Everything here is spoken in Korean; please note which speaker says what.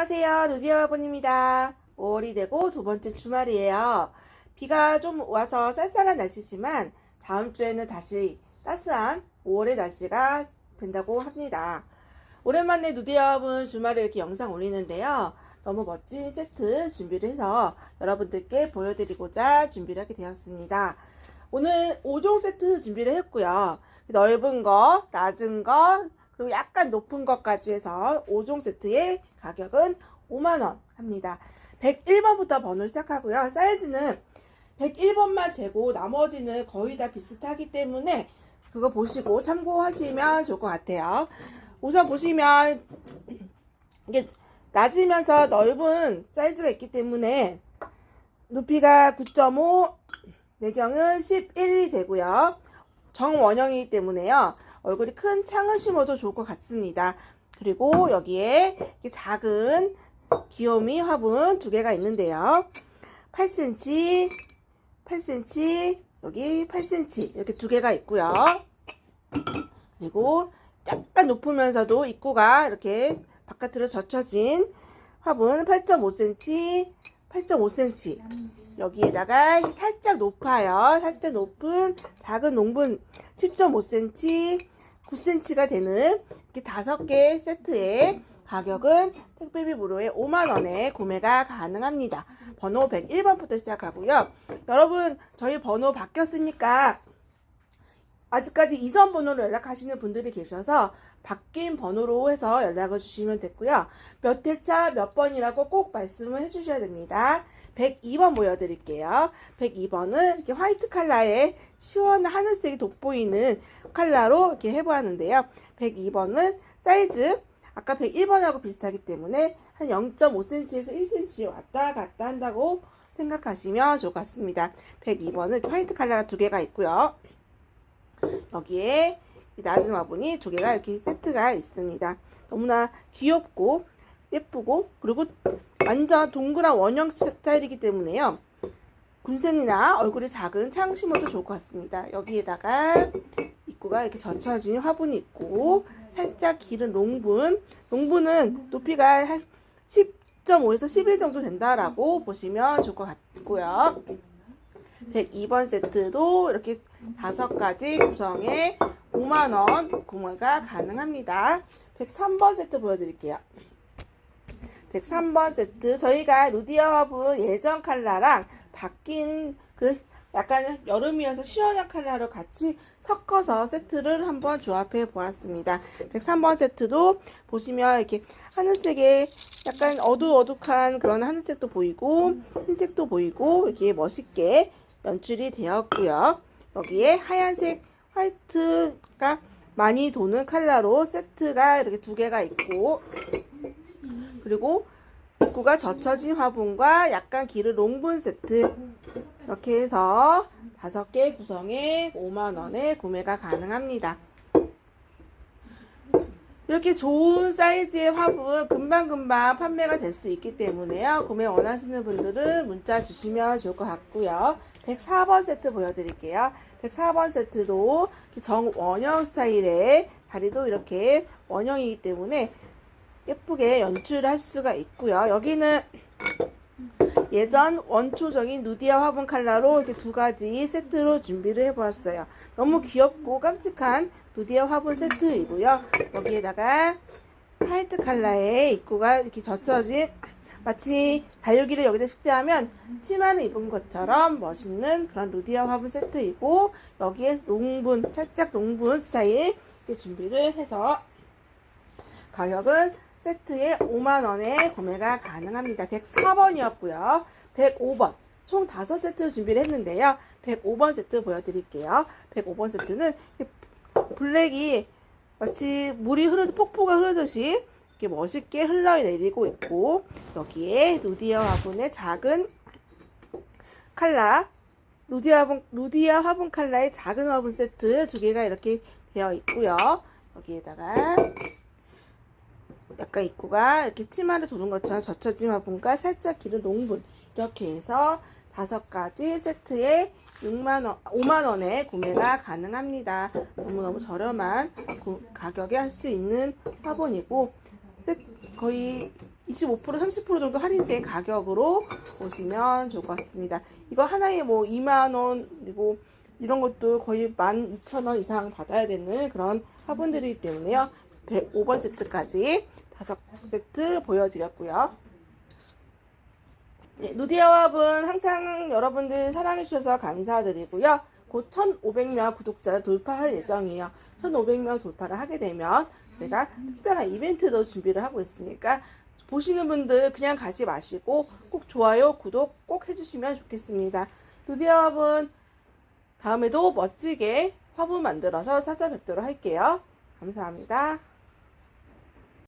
Speaker 1: 안녕하세요. 루디아 화분입니다. 5월이 되고 두 번째 주말이에요. 비가 좀 와서 쌀쌀한 날씨지만 다음 주에는 다시 따스한 5월의 날씨가 된다고 합니다. 오랜만에 화분 주말에 이렇게 영상 올리는데요. 너무 멋진 세트 준비를 해서 여러분들께 보여드리고자 준비를 하게 되었습니다. 오늘 5종 세트 준비를 했고요. 넓은 거, 낮은 거, 그리고 약간 높은 것까지 해서 5종 세트의 가격은 5만원 합니다. 101번부터 번호를 시작하고요. 사이즈는 101번만 재고 나머지는 거의 다 비슷하기 때문에 그거 보시고 참고하시면 좋을 것 같아요. 우선 보시면 이게 낮으면서 넓은 사이즈가 있기 때문에 높이가 9.5, 내경은 11이 되고요. 정원형이기 때문에요. 얼굴이 큰 창을 심어도 좋을 것 같습니다. 그리고 여기에 작은 귀요미 화분 두 개가 있는데요. 8cm, 8cm, 여기 8cm 이렇게 두 개가 있고요. 그리고 약간 높으면서도 입구가 이렇게 바깥으로 젖혀진 화분 8.5cm, 8.5cm 여기에다가 살짝 높아요. 살짝 높은 작은 농분 10.5cm, 9cm가 되는 이렇게 다섯 개 세트의 가격은 택배비 무료에 5만원에 구매가 가능합니다. 번호 101번부터 시작하고요. 여러분, 저희 번호 바뀌었으니까 아직까지 이전 번호로 연락하시는 분들이 계셔서 바뀐 번호로 해서 연락을 주시면 됐고요. 몇 회차 몇 번이라고 꼭 말씀을 해주셔야 됩니다. 102번 보여드릴게요. 102번은 이렇게 화이트 컬러의 시원한 하늘색이 돋보이는 컬러로 이렇게 해보았는데요. 102번은 사이즈 아까 101번하고 비슷하기 때문에 한 0.5cm에서 1cm 왔다 갔다 한다고 생각하시면 좋을 것 같습니다. 102번은 화이트 컬러가 두 개가 있고요. 여기에 낮은 화분이 두 개가 이렇게 세트가 있습니다. 너무나 귀엽고 예쁘고 그리고 완전 동그란 원형 스타일이기 때문에요. 군생이나 얼굴이 작은 창 심어도 좋을 것 같습니다. 여기에다가 입구가 이렇게 젖혀진 화분이 있고 살짝 길은 농분 농분은 높이가 한 10.5에서 11 정도 된다라고 보시면 좋을 것 같고요. 102번 세트도 이렇게 다섯 가지 구성에 5만원 구매가 가능합니다. 103번 세트 보여드릴게요. 103번 세트 저희가 루디아 화분 예전 컬러랑 바뀐 그 약간 여름이어서 시원한 컬러로 같이 섞어서 세트를 한번 조합해 보았습니다. 103번 세트도 보시면 이렇게 하늘색의 약간 어두어둑한 그런 하늘색도 보이고 흰색도 보이고 이렇게 멋있게 연출이 되었고요. 여기에 하얀색 화이트가 많이 도는 컬러로 세트가 이렇게 두 개가 있고 그리고 입구가 젖혀진 화분과 약간 길은 롱분 세트 이렇게 해서 다섯 개 구성에 5만원에 구매가 가능합니다. 이렇게 좋은 사이즈의 화분 금방금방 판매가 될 수 있기 때문에요. 구매 원하시는 분들은 문자 주시면 좋을 것 같고요. 104번 세트 보여드릴게요. 104번 세트도 정원형 스타일의 다리도 이렇게 원형이기 때문에 예쁘게 연출할 수가 있고요. 여기는 예전 원초적인 누디아 화분 컬러로 이렇게 두 가지 세트로 준비를 해보았어요. 너무 귀엽고 깜찍한 누디아 화분 세트이고요. 여기에다가 화이트 컬러의 입구가 이렇게 젖혀진 마치 다육이를 여기다 식재하면 치마를 입은 것처럼 멋있는 그런 루디아 화분 세트이고 여기에 농분, 살짝 농분 스타일 이렇게 준비를 해서 가격은 세트에 5만원에 구매가 가능합니다. 104번이었고요. 105번. 총 5세트 준비를 했는데요. 105번 세트 보여드릴게요. 105번 세트는 블랙이 마치 물이 흐르듯 폭포가 흐르듯이 이렇게 멋있게 흘러내리고 있고 여기에 루디아 화분의 작은 칼라 루디아 화분, 루디아 화분 칼라의 작은 화분 세트 두 개가 이렇게 되어 있고요. 여기에다가 약간 입구가 이렇게 치마를 두른 것처럼 젖혀진 화분과 살짝 길은 농분 이렇게 해서 다섯 가지 세트에 6만원, 5만원에 구매가 가능합니다. 너무너무 저렴한 구- 가격에 할 수 있는 화분이고 세- 거의 25% 30% 정도 할인된 가격으로 보시면 좋을 것 같습니다. 이거 하나에 뭐 2만 원 그리고 이런 것도 거의 12,000원 이상 받아야 되는 그런 화분들이기 때문에요. 105번 세트까지 다섯 세트 보여드렸고요. 네, 누디아 화분 항상 여러분들 사랑해주셔서 감사드리고요. 곧 1,500명 구독자를 돌파할 예정이에요. 1,500명 돌파를 하게 되면 제가 특별한 이벤트도 준비를 하고 있으니까 보시는 분들 그냥 가지 마시고 꼭 좋아요, 구독 꼭 해주시면 좋겠습니다. 누디아 화분 다음에도 멋지게 화분 만들어서 찾아뵙도록 할게요. 감사합니다.